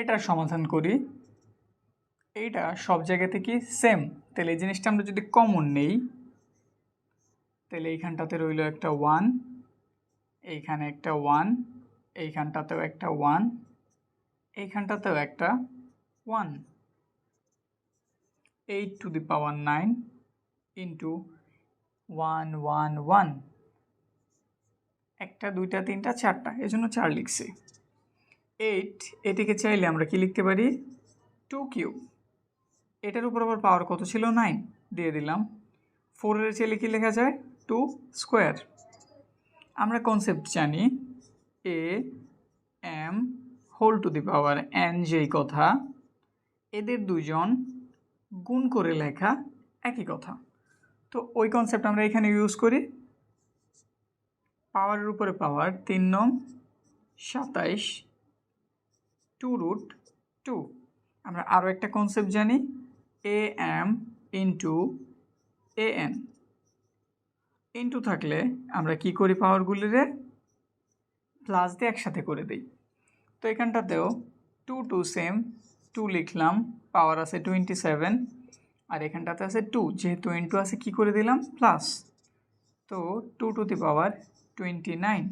এটার সমাধান করি। এইটা সব জায়গা থেকে সেম তাহলে এই জিনিসটা আমরা যদি কমন নেই, তাহলে এইখানটাতে রইল একটা ওয়ান এইখানে একটা ওয়ান এইখানটাতেও একটা ওয়ান এইখানটাতেও একটা one eight two the power nine into one one one একটা, দুইটা, তিনটা, চারটা, এজন্য চার লিখছি। এইট, এটিকে চাইলে আমরা কি লিখতে পারি? Two cube. এটার উপর আবার পাওয়ার কত ছিল? নাইন, দিয়ে দিলাম। ফোরের চাইলে কি লেখা যায়? Two square. আমরা কনসেপ্ট জানি, a m whole to the power n যেই কথা, এদের দুজন গুণ করে লেখা একই কথা। তো ওই কনসেপ্ট আমরা এখানে ইউজ করি। পাওয়ারের উপরে পাওয়ার তিন নং সাতাইশ টু রুট টু। আমরা আরও একটা কনসেপ্ট জানি। A m into a n into থাকলে আমরা কি করি পাওয়ারগুলিরে প্লাস দিয়ে একসাথে করে দিই। তো এখানটাতেও টু টু সেম টু লিখলাম পাওয়ার আছে টোয়েন্টি সেভেন আর এখানটাতে আছে টু যেহেতু ইন্টু আছে কি করে দিলাম? প্লাস তো two to the power twenty nine